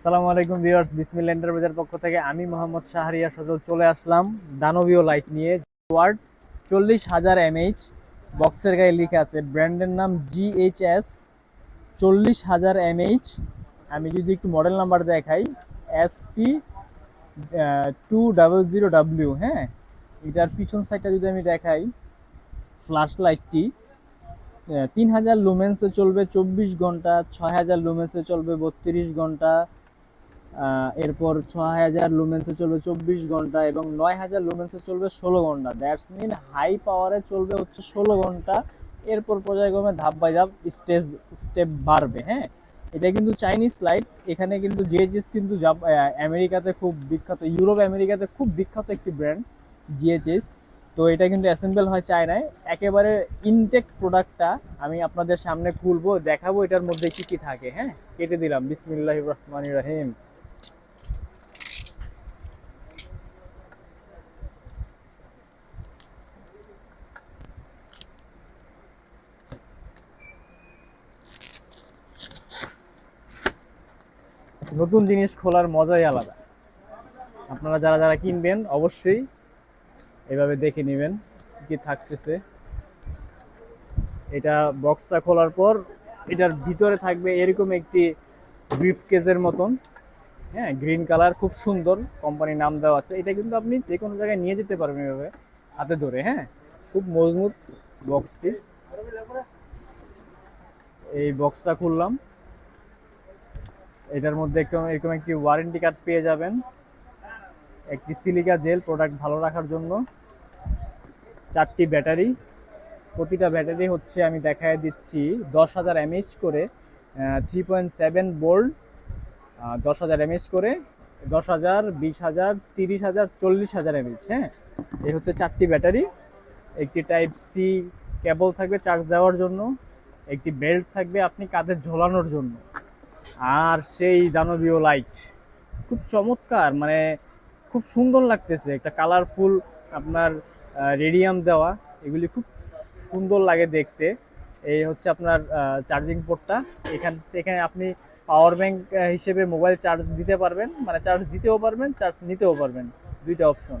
আসসালামু আলাইকুম ভিউয়ার্স, বিসমিল্লাহ এন্টারপ্রাইজের পক্ষ থেকে আমি মোহাম্মদ শাহরিয়া সজল চলে আসলাম দানবীয় লাইট নিয়ে। ওয়ার্ড চল্লিশ হাজার এমএইচ বক্সের গায়ে লিখে আছে, ব্র্যান্ডের নাম জিএইচএস চল্লিশ হাজার এমএইচ আমি যদি একটু মডেল নাম্বার দেখাই SP two double zero W হ্যাঁ? এটার পিছন সাইডটা যদি আমি দেখাই ফ্ল্যাশ লাইটটি তিন হাজার লুমেন্সে চলবে, চব্বিশ ঘণ্টা, ছয় হাজার লুমেন্সে চলবে, বত্রিশ ঘণ্টা এরপর ছয় হাজার লুমেন্সে চলবে চব্বিশ ঘণ্টা এবং নয় হাজার লুমেন্সে চলবে ষোলো ঘণ্টা। দ্যাটস মিন হাই পাওয়ারে চলবে হচ্ছে ষোলো ঘণ্টা। এরপর পর্যায়ক্রমে ধাপ বাই ধাপ স্টেজ স্টেপ বাড়বে হ্যাঁ? এটা কিন্তু চাইনিজ লাইট এখানে কিন্তু জিএইচএস কিন্তু আমেরিকাতে খুব বিখ্যাত, ইউরোপ আমেরিকাতে খুব বিখ্যাত একটি ব্র্যান্ড জিএইচএস তো এটা কিন্তু অ্যাসেম্বল হয় চায়নায়। একেবারে ইনটেক প্রোডাক্টটা আমি আপনাদের সামনে খুলবো, দেখাবো এটার মধ্যে কি কি থাকে হ্যাঁ? কেটে দিলাম। বিসমিল্লাহ রহমান রহিম। নতুন জিনিস খোলার মজাই আলাদা। আপনারা যারা যারা কিনবেন, অবশ্যই এভাবে দেখে নেবেন কি থাকতেছে। এটা বক্সটা খোলার পর এটার ভিতরে থাকবে এরকম একটি ব্রিফ কেজের মতন। হ্যাঁ গ্রিন কালার খুব সুন্দর কোম্পানির নাম দেওয়া আছে। এটা কিন্তু আপনি যে কোনো জায়গায় নিয়ে যেতে পারবেন এভাবে, হাতে ধরে হ্যাঁ। খুব মজবুত বক্সটি এই বক্সটা খুললাম। এটার মধ্যে একটু এরকম একটি ওয়ারেন্টি কার্ড পেয়ে যাবেন। একটি সিলিকা জেল প্রোডাক্ট ভালো রাখার জন্য। চারটি ব্যাটারি। প্রতিটা ব্যাটারি হচ্ছে আমি দেখায় দিচ্ছি দশ হাজার এমএইচ করে থ্রি পয়েন্ট সেভেন বোল্ড দশ হাজার এমএইচ করে, দশ হাজার, বিশ হাজার, তিরিশ হাজার, চল্লিশ হাজার এমএইচ হ্যাঁ? এই হচ্ছে চারটি ব্যাটারি। একটি টাইপ সি কেবল থাকবে চার্জ দেওয়ার জন্য। একটি বেল্ট থাকবে আপনি কাঁধে ঝোলানোর জন্য। আর সেই দানবীয় লাইট খুব চমৎকার মানে খুব সুন্দর লাগতেছে। একটা কালারফুল আপনার রেডিয়াম দেওয়া, এগুলি খুব সুন্দর লাগে দেখতে। এই হচ্ছে আপনার চার্জিং পোর্টটা এখান এখানে আপনি পাওয়ার ব্যাংক হিসেবে মোবাইল চার্জ দিতে পারবেন। মানে চার্জ দিতেও পারবেন চার্জ নিতেও পারবেন। দুইটা অপশন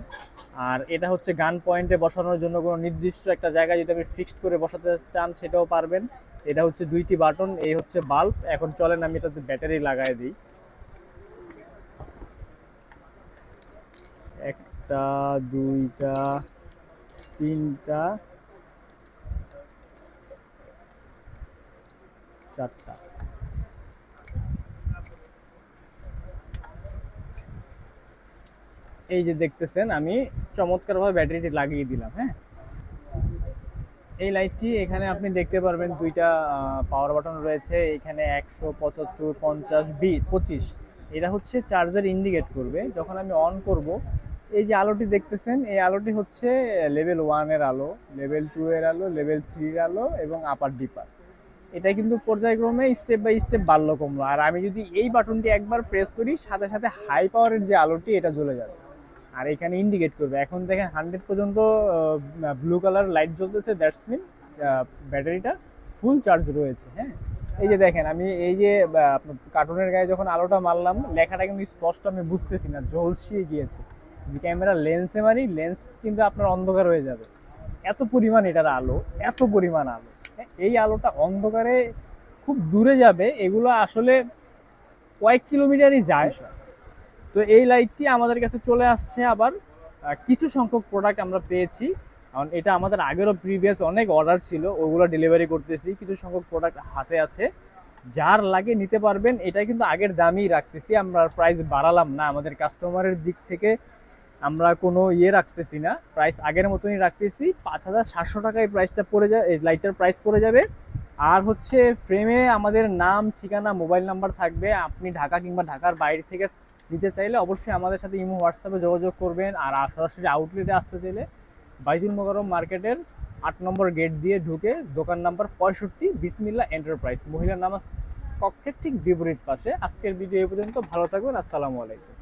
আর এটা হচ্ছে গান পয়েন্টে বসানোর জন্য কোনো নির্দিষ্ট একটা জায়গায় যদি আপনি ফিক্সড করে বসাতে চান, সেটাও পারবেন। এটা হচ্ছে দুইটি বাটন, এই হচ্ছে বাল্ব এখন চলেন, আমি এটাতে ব্যাটারি লাগাই দিই। একটা, দুইটা, তিনটা, চারটা। এই যে দেখতেছেন, আমি চমৎকারভাবে ব্যাটারিটি লাগিয়ে দিলাম হ্যাঁ? এই লাইটটি এখানে আপনি দেখতে পারবেন দুইটা পাওয়ার বাটন রয়েছে। এখানে একশো পঁচাত্তর পঞ্চাশ বি পঁচিশ। এটা হচ্ছে চার্জার ইন্ডিকেট করবে। যখন আমি অন করব, এই যে আলোটি দেখতেছেন, এই আলোটি হচ্ছে লেভেল ওয়ানের আলো লেভেল টু এর আলো লেভেল থ্রির আলো এবং আপার ডিপার এটা কিন্তু পর্যায়ক্রমে স্টেপ বাই স্টেপ বাড়লো কমলো। আর আমি যদি এই বাটনটি একবার প্রেস করি, সাথে সাথে হাই পাওয়ারের যে আলোটি, এটা জ্বলে যাবে। আর এখানে ইন্ডিকেট করবে। এখন দেখেন হান্ড্রেড পর্যন্ত ব্লু কালার লাইট জ্বলতেছে দ্যাটস মিন ব্যাটারিটা ফুল চার্জ রয়েছে হ্যাঁ? এই যে দেখেন আমি এই যে কার্টুনের গায়ে যখন আলোটা মারলাম লেখাটা কিন্তু স্পষ্ট আমি বুঝতেছি না ঝলসিয়ে গিয়েছে। ক্যামেরা লেন্সে মারি লেন্স কিন্তু আপনার অন্ধকার হয়ে যাবে। এত পরিমাণ এটার আলো এত পরিমাণ আলো হ্যাঁ, এই আলোটা অন্ধকারে খুব দূরে যাবে এগুলো আসলে কয়েক কিলোমিটারই যায়। তো এই লাইটটি আমাদের কাছে চলে আসছে আবার কিছু সংখ্যক প্রোডাক্ট আমরা পেয়েছি। কারণ এটা আমাদের আগেরও প্রিভিয়াস অনেক অর্ডার ছিল, ওগুলো ডেলিভারি করতেছি, কিছু সংখ্যক প্রোডাক্ট হাতে আছে। যার লাগে নিতে পারবেন এটা কিন্তু আগের দামই রাখতেছি, আমরা প্রাইস বাড়ালাম না, আমাদের কাস্টমারের দিক থেকে আমরা কোনো ইয়ে রাখতেছি না প্রাইস আগের মতনই রাখতেছি। পাঁচ হাজার সাতশো টাকায় প্রাইসটা পড়ে এই লাইটটার প্রাইস পড়ে যাবে। আর হচ্ছে ফ্রেমে আমাদের নাম, ঠিকানা মোবাইল নাম্বার থাকবে। আপনি ঢাকা কিংবা ঢাকার বাইরে থেকে নিতে চাইলে অবশ্যই আমাদের সাথে ইমো, হোয়াটসঅ্যাপে যোগাযোগ করবেন। আর সরাসরি আউটলেটে আসতে চাইলে বাইজুল মোকারম মার্কেটের আট নম্বর গেট দিয়ে ঢুকে দোকান নাম্বার পঁয়ষট্টি, বিসমিল্লা এন্টারপ্রাইজ মহিলার নামাজ কক্ষের ঠিক বিপরীত পাশে। আজকের ভিডিও এই পর্যন্ত। ভালো থাকবেন। আসসালামু আলাইকুম।